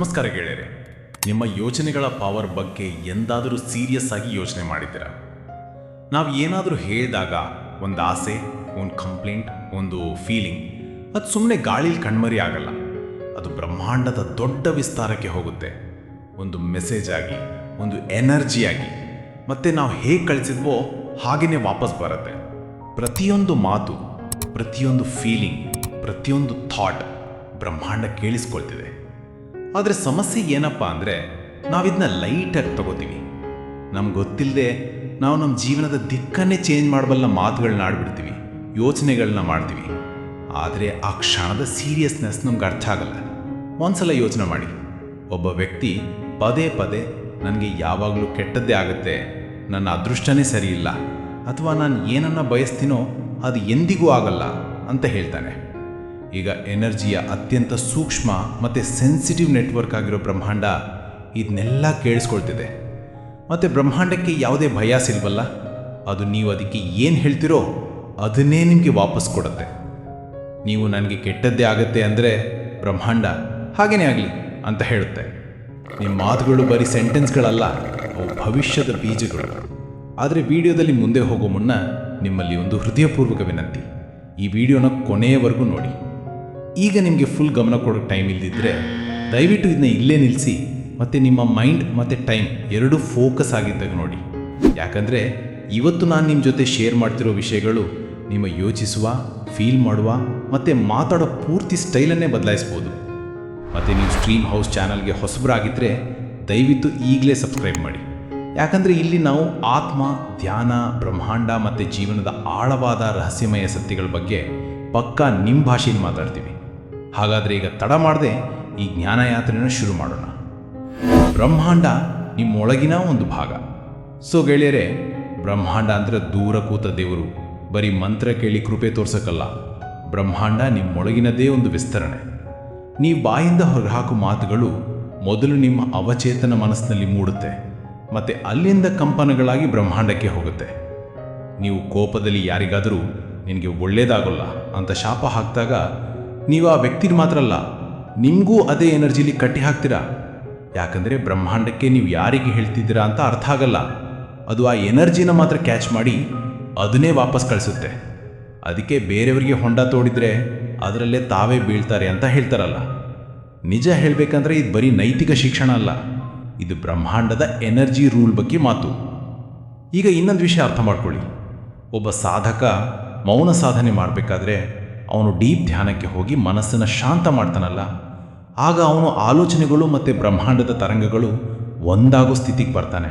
ನಮಸ್ಕಾರ ಗೆಳೆಯರೆ, ನಿಮ್ಮ ಯೋಚನೆಗಳ ಪವರ್ ಬಗ್ಗೆ ಎಂದಾದರೂ ಸೀರಿಯಸ್ ಆಗಿ ಯೋಚನೆ ಮಾಡಿದ್ದೀರಾ? ನಾವು ಏನಾದರೂ ಹೇಳಿದಾಗ ಒಂದು ಆಸೆ, ಒಂದು ಕಂಪ್ಲೇಂಟ್ ಒಂದು ಫೀಲಿಂಗ್ ಅದು ಸುಮ್ಮನೆ ಗಾಳಿಲಿ ಕಣ್ಮರಿ ಆಗಲ್ಲ. ಅದು ಬ್ರಹ್ಮಾಂಡದ ದೊಡ್ಡ ವಿಸ್ತಾರಕ್ಕೆ ಹೋಗುತ್ತೆ. ಒಂದು ಮೆಸೇಜ್ ಆಗಿ, ಒಂದು ಎನರ್ಜಿ ಆಗಿ. ಮತ್ತೆ ನಾವು ಹೇಗೆ ಕಳಿಸಿದ್ವೋ ಹಾಗೇ ವಾಪಸ್ ಬರುತ್ತೆ. ಪ್ರತಿಯೊಂದು ಮಾತು, ಪ್ರತಿಯೊಂದು ಫೀಲಿಂಗ್ ಪ್ರತಿಯೊಂದು ಥಾಟ್ ಬ್ರಹ್ಮಾಂಡ ಕೇಳಿಸ್ಕೊಳ್ತಿದೆ. ಆದರೆ ಸಮಸ್ಯೆ ಏನಪ್ಪ ಅಂದರೆ ನಾವಿದನ್ನ ಲೈಟಾಗಿ ತಗೋತೀವಿ. ನಮ್ಗೆ ಗೊತ್ತಿಲ್ಲದೆ ನಾವು ನಮ್ಮ ಜೀವನದ ದಿಕ್ಕನ್ನೇ ಚೇಂಜ್ ಮಾಡಬಲ್ಲ ಮಾತುಗಳನ್ನ ಆಡ್ಬಿಡ್ತೀವಿ ಯೋಚನೆಗಳನ್ನ ಮಾಡ್ತೀವಿ. ಆದರೆ ಆ ಕ್ಷಣದ ಸೀರಿಯಸ್ನೆಸ್ ನಮ್ಗೆ ಅರ್ಥ ಆಗಲ್ಲ. ಒಂದ್ಸಲ ಯೋಚನೆ ಮಾಡಿ. ಒಬ್ಬ ವ್ಯಕ್ತಿ ಪದೇ ಪದೇ ನನಗೆ ಯಾವಾಗಲೂ ಕೆಟ್ಟದ್ದೇ ಆಗುತ್ತೆ, ನನ್ನ ಅದೃಷ್ಟನೇ ಸರಿ ಇಲ್ಲ, ಅಥವಾ ನಾನು ಏನನ್ನ ಬಯಸ್ತೀನೋ ಅದು ಎಂದಿಗೂ ಆಗಲ್ಲ ಅಂತ ಹೇಳ್ತಾನೆ. ಈಗ ಎನರ್ಜಿಯ ಅತ್ಯಂತ ಸೂಕ್ಷ್ಮ ಮತ್ತು ಸೆನ್ಸಿಟಿವ್ ನೆಟ್ವರ್ಕ್ ಆಗಿರೋ ಬ್ರಹ್ಮಾಂಡ ಇದನ್ನೆಲ್ಲ ಕೇಳಿಸ್ಕೊಳ್ತಿದೆ. ಮತ್ತು ಬ್ರಹ್ಮಾಂಡಕ್ಕೆ ಯಾವುದೇ ಭಯ ಸಿಲ್ವಲ್ಲ? ಅದು ನೀವು ಅದಕ್ಕೆ ಏನು ಹೇಳ್ತಿರೋ ಅದನ್ನೇ ನಿಮಗೆ ವಾಪಸ್ ಕೊಡುತ್ತೆ. ನೀವು ನನಗೆ ಕೆಟ್ಟದ್ದೇ ಆಗುತ್ತೆ ಅಂದರೆ ಬ್ರಹ್ಮಾಂಡ ಹಾಗೇನೇ ಆಗಲಿ ಅಂತ ಹೇಳುತ್ತೆ. ನಿಮ್ಮ ಮಾತುಗಳು ಬರೀ ಸೆಂಟೆನ್ಸ್ಗಳಲ್ಲ ಅವು ಭವಿಷ್ಯದ ಬೀಜಗಳು. ಆದರೆ ವಿಡಿಯೋದಲ್ಲಿ ಮುಂದೆ ಹೋಗೋ ಮುನ್ನ ನಿಮ್ಮಲ್ಲಿ ಒಂದು ಹೃದಯಪೂರ್ವಕ ವಿನಂತಿ. ಈ ವಿಡಿಯೋನ ಕೊನೆಯವರೆಗೂ ನೋಡಿ. ಈಗ ನಿಮಗೆ ಫುಲ್ ಗಮನ ಕೊಡೋಕ್ಕೆ ಟೈಮ್ ಇಲ್ಲದಿದ್ದರೆ ದಯವಿಟ್ಟು ಇದನ್ನ ಇಲ್ಲೇ ನಿಲ್ಲಿಸಿ ಮತ್ತು ನಿಮ್ಮ ಮೈಂಡ್ ಮತ್ತು ಟೈಮ್ ಎರಡೂ ಫೋಕಸ್ ಆಗಿದ್ದಾಗ ನೋಡಿ. ಯಾಕಂದರೆ ಇವತ್ತು ನಾನು ನಿಮ್ಮ ಜೊತೆ ಶೇರ್ ಮಾಡ್ತಿರೋ ವಿಷಯಗಳು ನಿಮ್ಮ ಯೋಚಿಸುವ ಫೀಲ್ ಮಾಡುವ, ಮತ್ತು ಮಾತಾಡೋ ಪೂರ್ತಿ ಸ್ಟೈಲನ್ನೇ ಬದಲಾಯಿಸ್ಬೋದು. ಮತ್ತು ನೀವು ಸ್ಟ್ರೀಮ್ ಹೌಸ್ ಚಾನಲ್ಗೆ ಹೊಸಬರಾಗಿದ್ದರೆ ದಯವಿಟ್ಟು ಈಗಲೇ ಸಬ್ಸ್ಕ್ರೈಬ್ ಮಾಡಿ. ಯಾಕಂದರೆ ಇಲ್ಲಿ ನಾವು ಆತ್ಮ, ಧ್ಯಾನ, ಬ್ರಹ್ಮಾಂಡ ಮತ್ತು ಜೀವನದ ಆಳವಾದ ರಹಸ್ಯಮಯ ಸತ್ಯಗಳ ಬಗ್ಗೆ ಪಕ್ಕಾ ನಿಮ್ಮ ಭಾಷೆಯಲ್ಲಿ ಮಾತಾಡ್ತೀವಿ. ಹಾಗಾದರೆ ಈಗ ತಡ ಮಾಡದೆ ಈ ಜ್ಞಾನಯಾತ್ರೆನ ಶುರು ಮಾಡೋಣ. ಬ್ರಹ್ಮಾಂಡ ನಿಮ್ಮೊಳಗಿನ ಒಂದು ಭಾಗ. ಸೊ ಗೆಳೆಯರೆ, ಬ್ರಹ್ಮಾಂಡ ಅಂದರೆ ದೂರ ಕೂತ ದೇವರು. ಬರೀ ಮಂತ್ರ ಕೇಳಿ ಕೃಪೆ ತೋರ್ಸಕ್ಕಲ್ಲ. ಬ್ರಹ್ಮಾಂಡ ನಿಮ್ಮೊಳಗಿನದೇ ಒಂದು ವಿಸ್ತರಣೆ. ನೀವು ಬಾಯಿಂದ ಹೊರಹಾಕೋ ಮಾತುಗಳು ಮೊದಲು ನಿಮ್ಮ ಅವಚೇತನ ಮನಸ್ಸಿನಲ್ಲಿ ಮೂಡುತ್ತೆ. ಮತ್ತು ಅಲ್ಲಿಂದ ಕಂಪನಗಳಾಗಿ ಬ್ರಹ್ಮಾಂಡಕ್ಕೆ ಹೋಗುತ್ತೆ. ನೀವು ಕೋಪದಲ್ಲಿ ಯಾರಿಗಾದರೂ ನಿನಗೆ ಒಳ್ಳೇದಾಗೋಲ್ಲ ಅಂತ ಶಾಪ ಹಾಕಿದಾಗ ನೀವು ಆ ವ್ಯಕ್ತಿನ ಮಾತ್ರ ಅಲ್ಲ, ನಿಮಗೂ ಅದೇ ಎನರ್ಜಿಲಿ ಕಟ್ಟಿ ಹಾಕ್ತೀರಾ? ಯಾಕಂದರೆ ಬ್ರಹ್ಮಾಂಡಕ್ಕೆ ನೀವು ಯಾರಿಗೆ ಹೇಳ್ತಿದ್ದೀರಾ ಅಂತ ಅರ್ಥ ಆಗಲ್ಲ. ಅದು ಆ ಎನರ್ಜಿನ ಮಾತ್ರ ಕ್ಯಾಚ್ ಮಾಡಿ ಅದನ್ನೇ ವಾಪಸ್ ಕಳಿಸುತ್ತೆ. ಅದಕ್ಕೆ ಬೇರೆಯವರಿಗೆ ಹೊಂಡ ತೋಡಿದರೆ ಅದರಲ್ಲೇ ತಾವೇ ಬೀಳ್ತಾರೆ ಅಂತ ಹೇಳ್ತಾರಲ್ಲ. ನಿಜ ಹೇಳಬೇಕಂದ್ರೆ ಇದು ಬರೀ ನೈತಿಕ ಶಿಕ್ಷಣ ಅಲ್ಲ, ಇದು ಬ್ರಹ್ಮಾಂಡದ ಎನರ್ಜಿ ರೂಲ್ ಬಗ್ಗೆ ಮಾತು. ಈಗ ಇನ್ನೊಂದು ವಿಷಯ ಅರ್ಥ ಮಾಡ್ಕೊಳ್ಳಿ. ಒಬ್ಬ ಸಾಧಕ ಮೌನ ಸಾಧನೆ ಮಾಡಬೇಕಾದ್ರೆ ಅವನು ಡೀಪ್ ಧ್ಯಾನಕ್ಕೆ ಹೋಗಿ ಮನಸ್ಸನ್ನು ಶಾಂತ ಮಾಡ್ತಾನಲ್ಲ, ಆಗ ಅವನು ಆಲೋಚನೆಗಳು ಮತ್ತು ಬ್ರಹ್ಮಾಂಡದ ತರಂಗಗಳು ಒಂದಾಗೋ ಸ್ಥಿತಿಗೆ ಬರ್ತಾನೆ.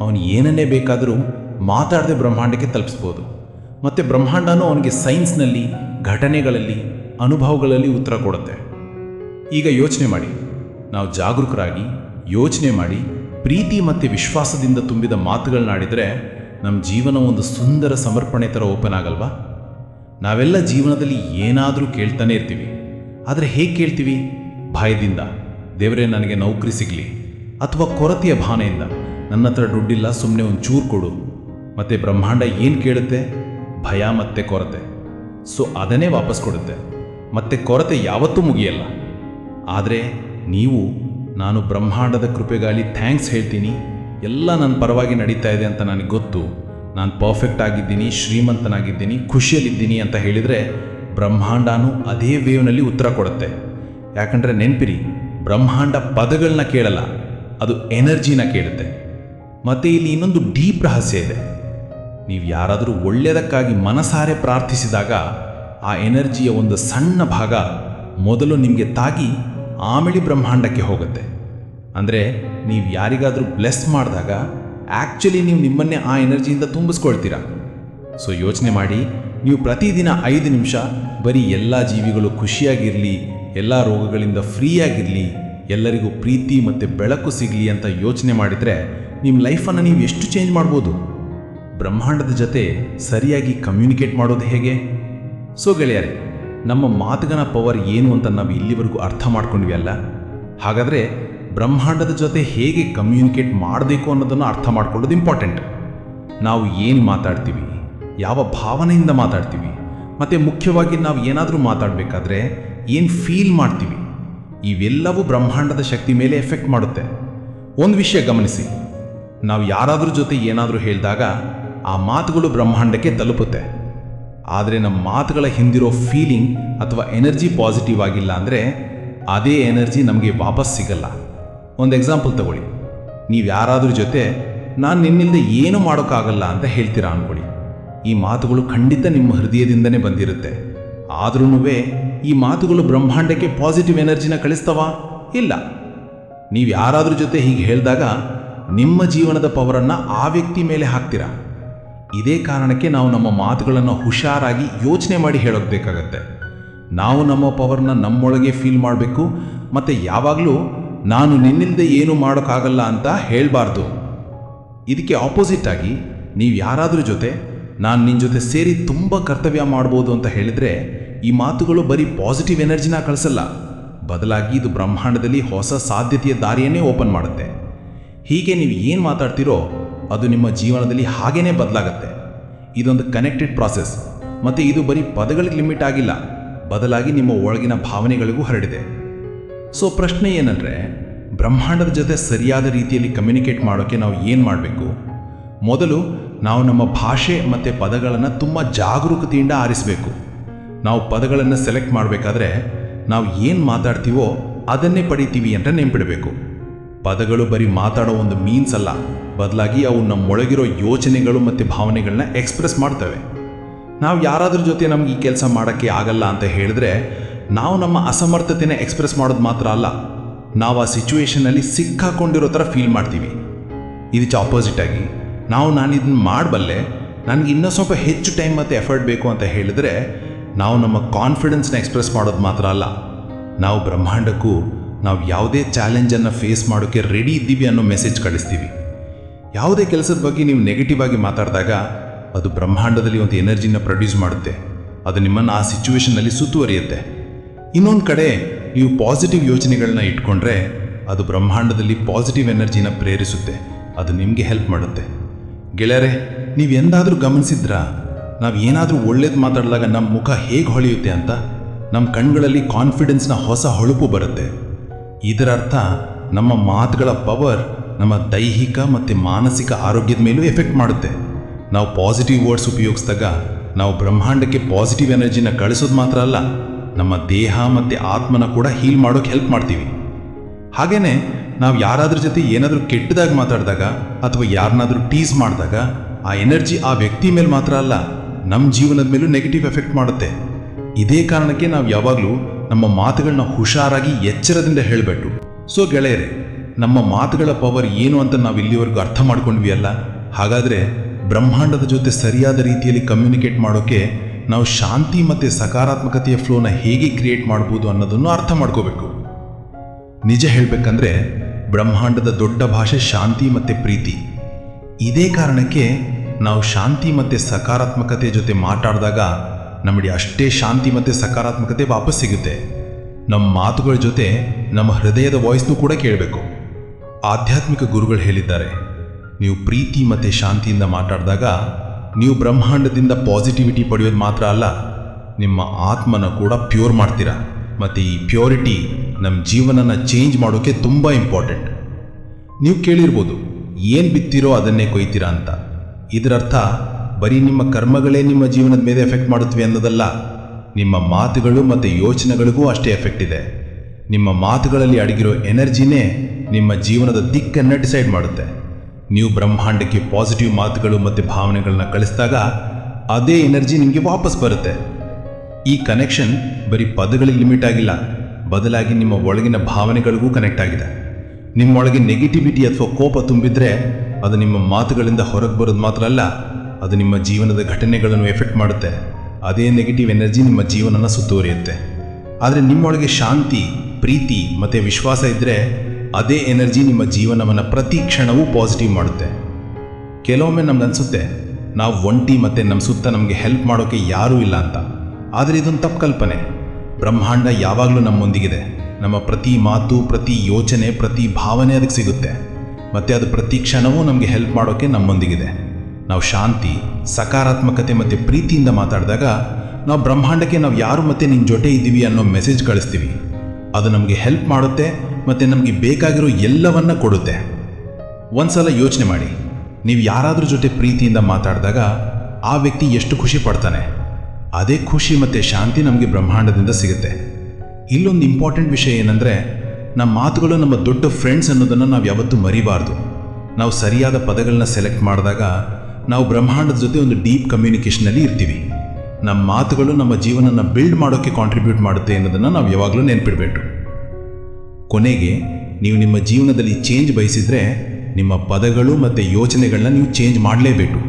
ಅವನು ಏನನ್ನೇ ಬೇಕಾದರೂ ಮಾತಾಡದೆ ಬ್ರಹ್ಮಾಂಡಕ್ಕೆ ತಲುಪಿಸ್ಬೋದು. ಮತ್ತು ಬ್ರಹ್ಮಾಂಡನೂ ಅವನಿಗೆ ಸೈನ್ಸ್ನಲ್ಲಿ, ಘಟನೆಗಳಲ್ಲಿ, ಅನುಭವಗಳಲ್ಲಿ ಉತ್ತರ ಕೊಡುತ್ತೆ. ಈಗ ಯೋಚನೆ ಮಾಡಿ. ನಾವು ಜಾಗರೂಕರಾಗಿ ಯೋಚನೆ ಮಾಡಿ, ಪ್ರೀತಿ ಮತ್ತು ವಿಶ್ವಾಸದಿಂದ ತುಂಬಿದ ಮಾತುಗಳನ್ನಾಡಿದರೆ ನಮ್ಮ ಜೀವನ ಒಂದು ಸುಂದರ ಸಮರ್ಪಣೆ ಥರ ಓಪನ್ ಆಗಲ್ವಾ? ನಾವೆಲ್ಲ ಜೀವನದಲ್ಲಿ ಏನಾದರೂ ಕೇಳ್ತಾನೆ ಇರ್ತೀವಿ. ಆದರೆ ಹೇಗೆ ಕೇಳ್ತೀವಿ? ಭಯದಿಂದ. ದೇವರೇ, ನನಗೆ ನೌಕರಿ ಸಿಗಲಿ. ಅಥವಾ ಕೊರತೆಯ ಭಾವನೆಯಿಂದ ನನ್ನ ಹತ್ರ ದುಡ್ಡಿಲ್ಲ ಸುಮ್ಮನೆ ಒಂದು ಚೂರು ಕೊಡು. ಮತ್ತು ಬ್ರಹ್ಮಾಂಡ ಏನು ಕೇಳುತ್ತೆ? ಭಯ ಮತ್ತೆ ಕೊರತೆ. ಸೊ, ಅದನ್ನೇ ವಾಪಸ್ ಕೊಡುತ್ತೆ. ಮತ್ತೆ ಕೊರತೆ ಯಾವತ್ತೂ ಮುಗಿಯಲ್ಲ. ಆದರೆ ನೀವು, ನಾನು ಬ್ರಹ್ಮಾಂಡದ ಕೃಪೆಗಾಗಿ ಥ್ಯಾಂಕ್ಸ್ ಹೇಳ್ತೀನಿ. ಎಲ್ಲ ನನ್ನ ಪರವಾಗಿ ನಡೀತಾ ಇದೆ ಅಂತ ನನಗೆ ಗೊತ್ತು. ನಾನು ಪರ್ಫೆಕ್ಟ್ ಆಗಿದ್ದೀನಿ, ಶ್ರೀಮಂತನಾಗಿದ್ದೀನಿ, ಖುಷಿಯಲ್ಲಿದ್ದೀನಿ ಅಂತ ಹೇಳಿದರೆ ಬ್ರಹ್ಮಾಂಡನೂ ಅದೇ ವೇವ್ನಲ್ಲಿ ಉತ್ತರ ಕೊಡುತ್ತೆ. ಯಾಕಂದರೆ ನೆನಪಿರಿ, ಬ್ರಹ್ಮಾಂಡ ಪದಗಳನ್ನ ಕೇಳಲ್ಲ, ಅದು ಎನರ್ಜಿನ ಕೇಳುತ್ತೆ. ಮತ್ತು ಇಲ್ಲಿ ಇನ್ನೊಂದು ಡೀಪ್ ರಹಸ್ಯ ಇದೆ. ನೀವು ಯಾರಾದರೂ ಒಳ್ಳೆಯದಕ್ಕಾಗಿ ಮನಸಾರೆ ಪ್ರಾರ್ಥಿಸಿದಾಗ ಆ ಎನರ್ಜಿಯ ಒಂದು ಸಣ್ಣ ಭಾಗ ಮೊದಲು ನಿಮಗೆ ತಾಗಿ ಆಮೇಲೆ ಬ್ರಹ್ಮಾಂಡಕ್ಕೆ ಹೋಗುತ್ತೆ. ಅಂದರೆ ನೀವು ಯಾರಿಗಾದರೂ ಬ್ಲೆಸ್ ಮಾಡಿದಾಗ ಆ್ಯಕ್ಚುಲಿ ನೀವು ನಿಮ್ಮನ್ನೇ ಆ ಎನರ್ಜಿಯಿಂದ ತುಂಬಿಸ್ಕೊಳ್ತೀರಾ? ಸೊ ಯೋಚನೆ ಮಾಡಿ, ನೀವು ಪ್ರತಿದಿನ ಐದು ನಿಮಿಷ ಬರೀ ಎಲ್ಲ ಜೀವಿಗಳು ಖುಷಿಯಾಗಿರಲಿ, ಎಲ್ಲ ರೋಗಗಳಿಂದ ಫ್ರೀಯಾಗಿರಲಿ, ಎಲ್ಲರಿಗೂ ಪ್ರೀತಿ ಮತ್ತು ಬೆಳಕು ಸಿಗಲಿ ಅಂತ ಯೋಚನೆ ಮಾಡಿದರೆ ನಿಮ್ಮ ಲೈಫನ್ನು ನೀವು ಎಷ್ಟು ಚೇಂಜ್ ಮಾಡ್ಬೋದು? ಬ್ರಹ್ಮಾಂಡದ ಜೊತೆ ಸರಿಯಾಗಿ ಕಮ್ಯುನಿಕೇಟ್ ಮಾಡೋದು ಹೇಗೆ? ಸೊ ಗೆಳೆಯರೆ, ನಮ್ಮ ಮಾತುಗನ ಪವರ್ ಏನು ಅಂತ ನಾವು ಇಲ್ಲಿವರೆಗೂ ಅರ್ಥ ಮಾಡ್ಕೊಂಡ್ವಿ ಅಲ್ಲ? ಹಾಗಾದರೆ ಬ್ರಹ್ಮಾಂಡದ ಜೊತೆ ಹೇಗೆ ಕಮ್ಯುನಿಕೇಟ್ ಮಾಡಬೇಕು ಅನ್ನೋದನ್ನು ಅರ್ಥ ಮಾಡ್ಕೊಳ್ಳೋದು ಇಂಪಾರ್ಟೆಂಟ್ ನಾವು ಏನು ಮಾತಾಡ್ತೀವಿ, ಯಾವ ಭಾವನೆಯಿಂದ ಮಾತಾಡ್ತೀವಿ, ಮತ್ತು ಮುಖ್ಯವಾಗಿ ನಾವು ಏನಾದರೂ ಮಾತಾಡಬೇಕಾದ್ರೆ ಏನು ಫೀಲ್ ಮಾಡ್ತೀವಿ, ಇವೆಲ್ಲವೂ ಬ್ರಹ್ಮಾಂಡದ ಶಕ್ತಿ ಮೇಲೆ ಎಫೆಕ್ಟ್ ಮಾಡುತ್ತೆ. ಒಂದು ವಿಷಯ ಗಮನಿಸಿ, ನಾವು ಯಾರಾದ್ರ ಜೊತೆ ಏನಾದರೂ ಹೇಳಿದಾಗ ಆ ಮಾತುಗಳು ಬ್ರಹ್ಮಾಂಡಕ್ಕೆ ತಲುಪುತ್ತೆ. ಆದರೆ ನಮ್ಮ ಮಾತುಗಳ ಹಿಂದಿರೋ ಫೀಲಿಂಗ್ ಅಥವಾ ಎನರ್ಜಿ ಪಾಸಿಟಿವ್ ಆಗಿಲ್ಲ ಅಂದರೆ ಅದೇ ಎನರ್ಜಿ ನಮಗೆ ವಾಪಸ್ ಸಿಗಲ್ಲ. ಒಂದು ಎಕ್ಸಾಂಪಲ್ ತಗೊಳ್ಳಿ. ನೀವು ಯಾರಾದ್ರ ಜೊತೆ, ನಾನು ನಿನ್ನಿಂದ ಏನು ಮಾಡೋಕ್ಕಾಗಲ್ಲ ಅಂತ ಹೇಳ್ತೀರಾ ಅಂದ್ಕೊಳ್ಳಿ ಈ ಮಾತುಗಳು ಖಂಡಿತ ನಿಮ್ಮ ಹೃದಯದಿಂದನೇ ಬಂದಿರುತ್ತೆ. ಆದ್ರೂ ಈ ಮಾತುಗಳು ಬ್ರಹ್ಮಾಂಡಕ್ಕೆ ಪಾಸಿಟಿವ್ ಎನರ್ಜಿನ ಕಳಿಸ್ತವಾ? ಇಲ್ಲ. ನೀವು ಯಾರಾದ್ರ ಜೊತೆ ಹೀಗೆ ಹೇಳಿದಾಗ, ನಿಮ್ಮ ಜೀವನದ ಪವರನ್ನು ಆ ವ್ಯಕ್ತಿ ಮೇಲೆ ಹಾಕ್ತೀರಾ? ಇದೇ ಕಾರಣಕ್ಕೆ ನಾವು ನಮ್ಮ ಮಾತುಗಳನ್ನು ಹುಷಾರಾಗಿ ಯೋಚನೆ ಮಾಡಿ ಹೇಳೋಕ್ಬೇಕಾಗತ್ತೆ ನಾವು ನಮ್ಮ ಪವರ್ನ ನಮ್ಮೊಳಗೆ ಫೀಲ್ ಮಾಡಬೇಕು, ಮತ್ತು ಯಾವಾಗಲೂ ನಾನು ನಿನ್ನಿಂದ ಏನು ಮಾಡೋಕ್ಕಾಗಲ್ಲ ಅಂತ ಹೇಳಬಾರ್ದು. ಇದಕ್ಕೆ ಆಪೋಸಿಟ್ ಆಗಿ ನೀವು ಯಾರಾದರೂ ಜೊತೆ ನಾನು ನಿನ್ನ ಜೊತೆ ಸೇರಿ ತುಂಬ ಕರ್ತವ್ಯ ಮಾಡ್ಬೋದು ಅಂತ ಹೇಳಿದರೆ ಈ ಮಾತುಗಳು ಬರೀ ಪಾಸಿಟಿವ್ ಎನರ್ಜಿನ ಕಳಿಸಲ್ಲ. ಬದಲಾಗಿ ಇದು ಬ್ರಹ್ಮಾಂಡದಲ್ಲಿ ಹೊಸ ಸಾಧ್ಯತೆಯ ದಾರಿಯನ್ನೇ ಓಪನ್ ಮಾಡುತ್ತೆ. ಹೀಗೆ ನೀವು ಏನು ಮಾತಾಡ್ತೀರೋ ಅದು ನಿಮ್ಮ ಜೀವನದಲ್ಲಿ ಹಾಗೇನೇ ಬದಲಾಗುತ್ತೆ. ಇದೊಂದು ಕನೆಕ್ಟೆಡ್ ಪ್ರಾಸೆಸ್ ಮತ್ತು ಇದು ಬರೀ ಪದಗಳಿಗೆ ಲಿಮಿಟ್ ಆಗಿಲ್ಲ. ಬದಲಾಗಿ ನಿಮ್ಮ ಒಳಗಿನ ಭಾವನೆಗಳಿಗೂ ಹರಡಿದೆ. ಸೊ ಪ್ರಶ್ನೆ ಏನಂದರೆ, ಬ್ರಹ್ಮಾಂಡದ ಜೊತೆ ಸರಿಯಾದ ರೀತಿಯಲ್ಲಿ ಕಮ್ಯುನಿಕೇಟ್ ಮಾಡೋಕ್ಕೆ ನಾವು ಏನು ಮಾಡಬೇಕು? ಮೊದಲು ನಾವು ನಮ್ಮ ಭಾಷೆ ಮತ್ತು ಪದಗಳನ್ನು ತುಂಬ ಜಾಗರೂಕತೆಯಿಂದ ಆರಿಸಬೇಕು. ನಾವು ಪದಗಳನ್ನು ಸೆಲೆಕ್ಟ್ ಮಾಡಬೇಕಾದ್ರೆ ನಾವು ಏನು ಮಾತಾಡ್ತೀವೋ ಅದನ್ನೇ ಪಡಿತೀವಿ ಅಂತ ನೆನ್ಪಿಡಬೇಕು. ಪದಗಳು ಬರೀ ಮಾತಾಡೋ ಒಂದು ಮೀನ್ಸ್ ಅಲ್ಲ, ಬದಲಾಗಿ ಅವು ನಮ್ಮೊಳಗಿರೋ ಯೋಚನೆಗಳು ಮತ್ತು ಭಾವನೆಗಳನ್ನ ಎಕ್ಸ್ಪ್ರೆಸ್ ಮಾಡ್ತವೆ. ನಾವು ಯಾರಾದ್ರ ಜೊತೆ ನಮ್ಗೆ ಈ ಕೆಲಸ ಮಾಡೋಕ್ಕೆ ಆಗಲ್ಲ ಅಂತ ಹೇಳಿದ್ರೆ ನಾವು ನಮ್ಮ ಅಸಮರ್ಥತೆನ ಎಕ್ಸ್ಪ್ರೆಸ್ ಮಾಡೋದು ಮಾತ್ರ ಅಲ್ಲ, ನಾವು ಆ ಸಿಚುವೇಶನಲ್ಲಿ ಸಿಕ್ಕಾಕೊಂಡಿರೋ ಥರ ಫೀಲ್ ಮಾಡ್ತೀವಿ. ಇದಕ್ಕೆ ಆಪೋಸಿಟ್ ಆಗಿ, ನಾವು ನಾನು ಇದನ್ನ ಮಾಡಬಲ್ಲೆ, ನನಗೆ ಇನ್ನೂ ಸ್ವಲ್ಪ ಹೆಚ್ಚು ಟೈಮ್ ಮತ್ತು ಎಫರ್ಟ್ ಬೇಕು ಅಂತ ಹೇಳಿದ್ರೆ, ನಾವು ನಮ್ಮ ಕಾನ್ಫಿಡೆನ್ಸ್ನ ಎಕ್ಸ್ಪ್ರೆಸ್ ಮಾಡೋದು ಮಾತ್ರ ಅಲ್ಲ. ನಾವು ಬ್ರಹ್ಮಾಂಡಕ್ಕೂ, ನಾವು ಯಾವುದೇ ಚಾಲೆಂಜನ್ನು ಫೇಸ್ ಮಾಡೋಕ್ಕೆ ರೆಡಿ ಇದ್ದೀವಿ ಅನ್ನೋ ಮೆಸೇಜ್ ಕಳಿಸ್ತೀವಿ. ಯಾವುದೇ ಕೆಲಸದ ಬಗ್ಗೆ ನೀವು ನೆಗೆಟಿವ್ ಆಗಿ ಮಾತಾಡಿದಾಗ, ಅದು ಬ್ರಹ್ಮಾಂಡದಲ್ಲಿ ಒಂದು ಎನರ್ಜಿನ ಪ್ರೊಡ್ಯೂಸ್ ಮಾಡುತ್ತೆ. ಅದು ನಿಮ್ಮನ್ನು ಆ ಸಿಚುವೇಷನಲ್ಲಿ ಸುತ್ತುವರಿಯುತ್ತೆ. ಇನ್ನೊಂದು ಕಡೆ ನೀವು ಪಾಸಿಟಿವ್ ಯೋಚನೆಗಳನ್ನ ಇಟ್ಕೊಂಡ್ರೆ ಅದು ಬ್ರಹ್ಮಾಂಡದಲ್ಲಿ ಪಾಸಿಟಿವ್ ಎನರ್ಜಿನ ಪ್ರೇರಿಸುತ್ತೆ. ಅದು ನಿಮಗೆ ಹೆಲ್ಪ್ ಮಾಡುತ್ತೆ. ಗೆಳೆಯರೆ, ನೀವು ಎಂದಾದರೂ ಗಮನಿಸಿದ್ರಾ? ನಾವು ಏನಾದರೂ ಒಳ್ಳೇದು ಮಾತಾಡಿದಾಗ ನಮ್ಮ ಮುಖ ಹೇಗೆ ಹೊಳೆಯುತ್ತೆ ಅಂತ? ನಮ್ಮ ಕಣ್ಗಳಲ್ಲಿ ಕಾನ್ಫಿಡೆನ್ಸ್ನ ಹೊಸ ಹೊಳಪು ಬರುತ್ತೆ. ಇದರ ಅರ್ಥ ನಮ್ಮ ಮಾತುಗಳ ಪವರ್ ನಮ್ಮ ದೈಹಿಕ ಮತ್ತು ಮಾನಸಿಕ ಆರೋಗ್ಯದ ಮೇಲೂ ಎಫೆಕ್ಟ್ ಮಾಡುತ್ತೆ. ನಾವು ಪಾಸಿಟಿವ್ ವರ್ಡ್ಸ್ ಉಪಯೋಗಿಸಿದಾಗ ನಾವು ಬ್ರಹ್ಮಾಂಡಕ್ಕೆ ಪಾಸಿಟಿವ್ ಎನರ್ಜಿನ ಕಳಿಸೋದು ಮಾತ್ರ ಅಲ್ಲ ನಮ್ಮ ದೇಹ ಮತ್ತು ಆತ್ಮನ ಕೂಡ ಹೀಲ್ ಮಾಡೋಕೆ ಹೆಲ್ಪ್ ಮಾಡ್ತೀವಿ. ಹಾಗೆಯೇ ನಾವು ಯಾರಾದ್ರ ಜೊತೆ ಏನಾದರೂ ಕೆಟ್ಟದಾಗಿ ಮಾತಾಡಿದಾಗ ಅಥವಾ ಯಾರನ್ನಾದರೂ ಟೀಸ್ ಮಾಡಿದಾಗ ಆ ಎನರ್ಜಿ ಆ ವ್ಯಕ್ತಿ ಮೇಲೆ ಮಾತ್ರ ಅಲ್ಲ ನಮ್ಮ ಜೀವನದ ಮೇಲೂ ನೆಗೆಟಿವ್ ಎಫೆಕ್ಟ್ ಮಾಡುತ್ತೆ. ಇದೇ ಕಾರಣಕ್ಕೆ ನಾವು ಯಾವಾಗಲೂ ನಮ್ಮ ಮಾತುಗಳನ್ನ ಹುಷಾರಾಗಿ ಎಚ್ಚರದಿಂದ ಹೇಳಬೇಕು. ಸೊ ಗೆಳೆಯರೆ, ನಮ್ಮ ಮಾತುಗಳ ಪವರ್ ಏನು ಅಂತ ನಾವು ಇಲ್ಲಿವರೆಗೂ ಅರ್ಥ ಮಾಡ್ಕೊಂಡ್ವಿ ಅಲ್ಲ? ಹಾಗಾದರೆ ಬ್ರಹ್ಮಾಂಡದ ಜೊತೆ ಸರಿಯಾದ ರೀತಿಯಲ್ಲಿ ಕಮ್ಯುನಿಕೇಟ್ ಮಾಡೋಕ್ಕೆ ನಾವು ಶಾಂತಿ ಮತ್ತು ಸಕಾರಾತ್ಮಕತೆಯ ಫ್ಲೋನ ಹೇಗೆ ಕ್ರಿಯೇಟ್ ಮಾಡ್ಬೋದು ಅನ್ನೋದನ್ನು ಅರ್ಥ ಮಾಡ್ಕೋಬೇಕು. ನಿಜ ಹೇಳಬೇಕಂದ್ರೆ ಬ್ರಹ್ಮಾಂಡದ ದೊಡ್ಡ ಭಾಷೆ ಶಾಂತಿ ಮತ್ತು ಪ್ರೀತಿ. ಇದೇ ಕಾರಣಕ್ಕೆ ನಾವು ಶಾಂತಿ ಮತ್ತು ಸಕಾರಾತ್ಮಕತೆ ಜೊತೆ ಮಾತಾಡಿದಾಗ ನಮಗೆ ಅಷ್ಟೇ ಶಾಂತಿ ಮತ್ತು ಸಕಾರಾತ್ಮಕತೆ ವಾಪಸ್ ಸಿಗುತ್ತೆ. ನಮ್ಮ ಮಾತುಗಳ ಜೊತೆ ನಮ್ಮ ಹೃದಯದ ವಾಯ್ಸ್ನೂ ಕೂಡ ಕೇಳಬೇಕು. ಆಧ್ಯಾತ್ಮಿಕ ಗುರುಗಳು ಹೇಳಿದ್ದಾರೆ, ನೀವು ಪ್ರೀತಿ ಮತ್ತು ಶಾಂತಿಯಿಂದ ಮಾತಾಡಿದಾಗ ನೀವು ಬ್ರಹ್ಮಾಂಡದಿಂದ ಪಾಸಿಟಿವಿಟಿ ಪಡೆಯೋದು ಮಾತ್ರ ಅಲ್ಲ, ನಿಮ್ಮ ಆತ್ಮನ ಕೂಡ ಪ್ಯೂರ್ ಮಾಡ್ತೀರಾ? ಮತ್ತು ಈ ಪ್ಯೂರಿಟಿ ನಮ್ಮ ಜೀವನನ ಚೇಂಜ್ ಮಾಡೋಕ್ಕೆ ತುಂಬ ಇಂಪಾರ್ಟೆಂಟ್ ನೀವು ಕೇಳಿರ್ಬೋದು, ಏನು ಬಿತ್ತೀರೋ ಅದನ್ನೇ ಕೊಯ್ತೀರಾ ಅಂತ. ಇದರರ್ಥ, ಬರೀ ನಿಮ್ಮ ಕರ್ಮಗಳೇ ನಿಮ್ಮ ಜೀವನದ ಮೇಲೆ ಎಫೆಕ್ಟ್ ಮಾಡುತ್ತವೆ ಅನ್ನೋದಲ್ಲ. ನಿಮ್ಮ ಮಾತುಗಳು ಮತ್ತು ಯೋಚನೆಗಳಿಗೂ ಅಷ್ಟೇ ಎಫೆಕ್ಟ್ ಇದೆ. ನಿಮ್ಮ ಮಾತುಗಳಲ್ಲಿ ಅಡಗಿರೋ ಎನರ್ಜಿನೇ ನಿಮ್ಮ ಜೀವನದ ದಿಕ್ಕನ್ನು ಡಿಸೈಡ್ ಮಾಡುತ್ತೆ. ನೀವು ಬ್ರಹ್ಮಾಂಡಕ್ಕೆ ಪಾಸಿಟಿವ್ ಮಾತುಗಳು ಮತ್ತು ಭಾವನೆಗಳನ್ನ ಕಳಿಸಿದಾಗ ಅದೇ ಎನರ್ಜಿ ನಿಮಗೆ ವಾಪಸ್ ಬರುತ್ತೆ. ಈ ಕನೆಕ್ಷನ್ ಬರೀ ಪದಗಳಿಗೆ ಲಿಮಿಟ್ ಆಗಿಲ್ಲ, ಬದಲಾಗಿ ನಿಮ್ಮ ಒಳಗಿನ ಭಾವನೆಗಳಿಗೂ ಕನೆಕ್ಟ್ ಆಗಿದೆ. ನಿಮ್ಮೊಳಗೆ ನೆಗೆಟಿವಿಟಿ ಅಥವಾ ಕೋಪ ತುಂಬಿದ್ರೆ ಅದು ನಿಮ್ಮ ಮಾತುಗಳಿಂದ ಹೊರಗೆ ಬರೋದು ಮಾತ್ರ ಅಲ್ಲ, ಅದು ನಿಮ್ಮ ಜೀವನದ ಘಟನೆಗಳನ್ನು ಎಫೆಕ್ಟ್ ಮಾಡುತ್ತೆ. ಅದೇ ನೆಗೆಟಿವ್ ಎನರ್ಜಿ ನಿಮ್ಮ ಜೀವನನ ಸುತ್ತುವರಿಯುತ್ತೆ. ಆದರೆ ನಿಮ್ಮೊಳಗೆ ಶಾಂತಿ, ಪ್ರೀತಿ ಮತ್ತು ವಿಶ್ವಾಸ ಇದ್ದರೆ ಅದೇ ಎನರ್ಜಿ ನಿಮ್ಮ ಜೀವನವನ್ನು ಪ್ರತಿ ಕ್ಷಣವೂ ಪಾಸಿಟಿವ್ ಮಾಡುತ್ತೆ. ಕೆಲವೊಮ್ಮೆ ನಮ್ಗೆ ಅನಿಸುತ್ತೆ, ನಾವು ಒಂಟಿ ಮತ್ತು ನಮ್ಮ ಸುತ್ತ ನಮಗೆ ಹೆಲ್ಪ್ ಮಾಡೋಕ್ಕೆ ಯಾರೂ ಇಲ್ಲ ಅಂತ. ಆದರೆ ಇದೊಂದು ತಪ್ಪು ಕಲ್ಪನೆ. ಬ್ರಹ್ಮಾಂಡ ಯಾವಾಗಲೂ ನಮ್ಮೊಂದಿಗಿದೆ. ನಮ್ಮ ಪ್ರತಿ ಮಾತು, ಪ್ರತಿ ಯೋಚನೆ, ಪ್ರತಿ ಭಾವನೆ ಅದಕ್ಕೆ ಸಿಗುತ್ತೆ. ಮತ್ತು ಅದು ಪ್ರತಿ ಕ್ಷಣವೂ ನಮಗೆ ಹೆಲ್ಪ್ ಮಾಡೋಕ್ಕೆ ನಮ್ಮೊಂದಿಗಿದೆ. ನಾವು ಶಾಂತಿ, ಸಕಾರಾತ್ಮಕತೆ ಮತ್ತು ಪ್ರೀತಿಯಿಂದ ಮಾತಾಡಿದಾಗ ನಾವು ಬ್ರಹ್ಮಾಂಡಕ್ಕೆ ನಾವು ಯಾರು ಮತ್ತೆ ನಿನ್ನ ಜೊತೆ ಇದ್ದೀವಿ ಅನ್ನೋ ಮೆಸೇಜ್ ಕಳಿಸ್ತೀವಿ. ಅದು ನಮಗೆ ಹೆಲ್ಪ್ ಮಾಡುತ್ತೆ ಮತ್ತು ನಮಗೆ ಬೇಕಾಗಿರೋ ಎಲ್ಲವನ್ನ ಕೊಡುತ್ತೆ. ಒಂದ್ಸಲ ಯೋಚನೆ ಮಾಡಿ. ನೀವು ಯಾರಾದ್ರ ಜೊತೆ ಪ್ರೀತಿಯಿಂದ ಮಾತಾಡಿದಾಗ ಆ ವ್ಯಕ್ತಿ ಎಷ್ಟು ಖುಷಿ ಪಡ್ತಾನೆ. ಅದೇ ಖುಷಿ ಮತ್ತು ಶಾಂತಿ ನಮಗೆ ಬ್ರಹ್ಮಾಂಡದಿಂದ ಸಿಗುತ್ತೆ. ಇಲ್ಲೊಂದು ಇಂಪಾರ್ಟೆಂಟ್ ವಿಷಯ ಏನಂದರೆ ನಮ್ಮ ಮಾತುಗಳು ನಮ್ಮ ದೊಡ್ಡ ಫ್ರೆಂಡ್ಸ್ ಅನ್ನೋದನ್ನು ನಾವು ಯಾವತ್ತೂ ಮರಿಬಾರ್ದು. ನಾವು ಸರಿಯಾದ ಪದಗಳನ್ನ ಸೆಲೆಕ್ಟ್ ಮಾಡಿದಾಗ ನಾವು ಬ್ರಹ್ಮಾಂಡದ ಜೊತೆ ಒಂದು ಡೀಪ್ ಕಮ್ಯುನಿಕೇಷನಲ್ಲಿ ಇರ್ತೀವಿ. ನಮ್ಮ ಮಾತುಗಳು ನಮ್ಮ ಜೀವನನ ಬಿಲ್ಡ್ ಮಾಡೋಕ್ಕೆ ಕಾಂಟ್ರಿಬ್ಯೂಟ್ ಮಾಡುತ್ತೆ ಅನ್ನೋದನ್ನು ನಾವು ಯಾವಾಗಲೂ ನೆನ್ಪಿಡಬೇಕು. ಕೊನೆಗೆ ನೀವು ನಿಮ್ಮ ಜೀವನದಲ್ಲಿ ಚೇಂಜ್ ಬಯಸಿದರೆ ನಿಮ್ಮ ಪದಗಳು ಮತ್ತು ಯೋಚನೆಗಳನ್ನ ನೀವು ಚೇಂಜ್ ಮಾಡಲೇಬೇಕು.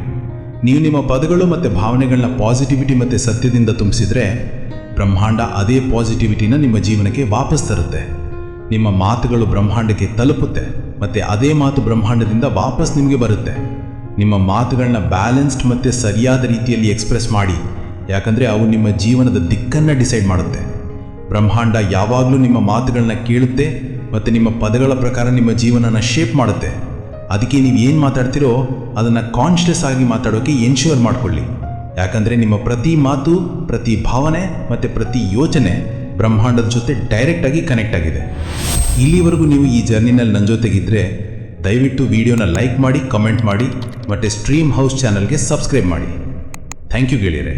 ನೀವು ನಿಮ್ಮ ಪದಗಳು ಮತ್ತು ಭಾವನೆಗಳನ್ನ ಪಾಸಿಟಿವಿಟಿ ಮತ್ತು ಸತ್ಯದಿಂದ ತುಂಬಿಸಿದರೆ ಬ್ರಹ್ಮಾಂಡ ಅದೇ ಪಾಸಿಟಿವಿಟಿನ ನಿಮ್ಮ ಜೀವನಕ್ಕೆ ವಾಪಸ್ ತರುತ್ತೆ. ನಿಮ್ಮ ಮಾತುಗಳು ಬ್ರಹ್ಮಾಂಡಕ್ಕೆ ತಲುಪುತ್ತೆ ಮತ್ತು ಅದೇ ಮಾತು ಬ್ರಹ್ಮಾಂಡದಿಂದ ವಾಪಸ್ ನಿಮಗೆ ಬರುತ್ತೆ. ನಿಮ್ಮ ಮಾತುಗಳನ್ನ ಬ್ಯಾಲೆನ್ಸ್ಡ್ ಮತ್ತು ಸರಿಯಾದ ರೀತಿಯಲ್ಲಿ ಎಕ್ಸ್ಪ್ರೆಸ್ ಮಾಡಿ, ಯಾಕಂದರೆ ಅವು ನಿಮ್ಮ ಜೀವನದ ದಿಕ್ಕನ್ನು ಡಿಸೈಡ್ ಮಾಡುತ್ತೆ. ಬ್ರಹ್ಮಾಂಡ ಯಾವಾಗಲೂ ನಿಮ್ಮ ಮಾತುಗಳನ್ನ ಕೇಳುತ್ತೆ ಮತ್ತು ನಿಮ್ಮ ಪದಗಳ ಪ್ರಕಾರ ನಿಮ್ಮ ಜೀವನನ ಶೇಪ್ ಮಾಡುತ್ತೆ. ಅದಕ್ಕೆ ನೀವು ಏನು ಮಾತಾಡ್ತಿರೋ ಅದನ್ನು ಕಾನ್ಷಿಯಸ್ ಆಗಿ ಮಾತಾಡೋಕ್ಕೆ ಎನ್ಶೂರ್ ಮಾಡಿಕೊಳ್ಳಿ. ಯಾಕಂದರೆ ನಿಮ್ಮ ಪ್ರತಿ ಮಾತು, ಪ್ರತಿ ಭಾವನೆ ಮತ್ತು ಪ್ರತಿ ಯೋಚನೆ ಬ್ರಹ್ಮಾಂಡದ ಜೊತೆ ಡೈರೆಕ್ಟಾಗಿ ಕನೆಕ್ಟ್ ಆಗಿದೆ. ಇಲ್ಲಿವರೆಗೂ ನೀವು ಈ ಜರ್ನಿನಲ್ಲಿ ನನ್ನ ಜೊತೆಗಿದ್ದರೆ ದಯವಿಟ್ಟು ವಿಡಿಯೋನ ಲೈಕ್ ಮಾಡಿ ಕಮೆಂಟ್ ಮಾಡಿ, ಮತ್ತು ಸ್ಟ್ರೀಮ್ ಹೌಸ್ ಚಾನಲ್ಗೆ ಸಬ್ಸ್ಕ್ರೈಬ್ ಮಾಡಿ. ಥ್ಯಾಂಕ್ ಯು ಗೆಳೆಯರೆ.